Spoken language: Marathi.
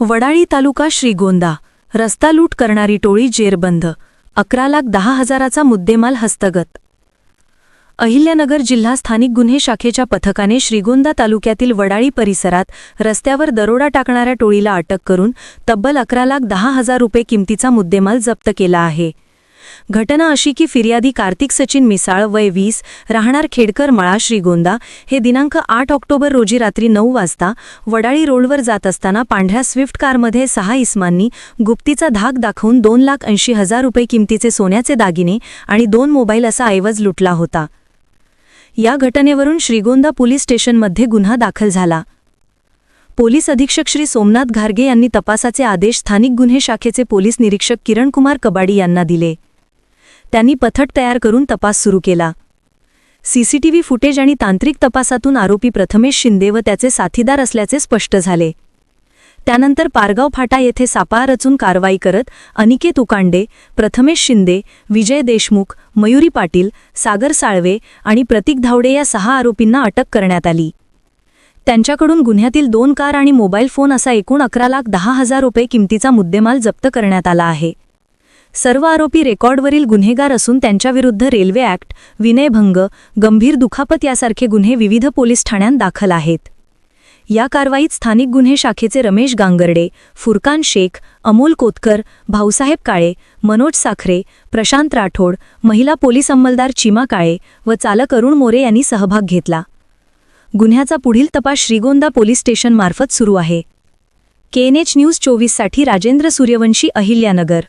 वडाळी तालुका श्रीगोंदा. रस्ता लूट करणारी टोळी जेरबंद अकरा लाख दहा हजाराचा मुद्देमाल हस्तगत. अहिल्यानगर जिल्हा स्थानिक गुन्हे शाखेच्या पथकाने श्रीगोंदा तालुक्यातील वडाळी परिसरात रस्त्यावर दरोडा टाकणाऱ्या टोळीला अटक करून तब्बल अकरा लाख दहा हजार रुपये किमतीचा मुद्देमाल जप्त केला आहे. घटना अशी की फिर्यादी कार्तिक सचिन मिसाळ वय वीस राहणार खेडकर मळा श्रीगोंदा. हे दिनांक आठ ऑक्टोबर रोजी रात्री नऊ वाजता वडाळी रोडवर जात असताना पांढऱ्या स्विफ्ट कारमध्ये सहा इस्मांनी गुप्तीचा धाक दाखवून दोन लाख ऐंशी हजार रुपये किमतीचे सोन्याचे दागिने आणि दोन मोबाईल असा ऐवज लुटला होता. या घटनेवरून श्रीगोंदा पोलीस स्टेशनमध्ये गुन्हा दाखल झाला. पोलीस अधीक्षक श्री सोमनाथ घारगे यांनी तपासाचे आदेश स्थानिक गुन्हे शाखेचे पोलीस निरीक्षक किरणकुमार कबाडी यांना दिले. त्यांनी पथक तयार करून तपास सुरू केला. सीसीटीव्ही फुटेज आणि तांत्रिक तपासातून आरोपी प्रथमेश शिंदे व त्याचे साथीदार असल्याचे स्पष्ट झाले. त्यानंतर पारगाव फाटा येथे सापळा रचून कारवाई करत अनिकेत उकांडे प्रथमेश शिंदे विजय देशमुख मयुरी पाटील सागर साळवे आणि प्रतीक धावडे या सहा आरोपींना अटक करण्यात आली. त्यांच्याकडून गुन्ह्यातील दोन कार आणि मोबाईल फोन असा एकूण अकरा लाख दहा हजार रुपये किमतीचा मुद्देमाल जप्त करण्यात आला आहे. सर्व आरोपी रेकॉर्डवरील गुन्हेगार असून त्यांच्याविरुद्ध रेल्वे ॲक्ट विनयभंग गंभीर दुखापत यासारखे गुन्हे विविध पोलीस ठाण्यात दाखल आहेत. या कारवाईत स्थानिक गुन्हे शाखेचे रमेश गांगर्डे फुरकान शेख अमोल कोतकर भाऊसाहेब काळे मनोज साखरे प्रशांत राठोड महिला पोलीस अंमलदार चिमा काळे व चालक अरुण मोरे यांनी सहभाग घेतला. गुन्ह्याचा पुढील तपास श्रीगोंदा पोलीस स्टेशनमार्फत सुरू आहे. केएनएच न्यूज चोवीससाठी राजेंद्र सूर्यवंशी अहिल्यानगर.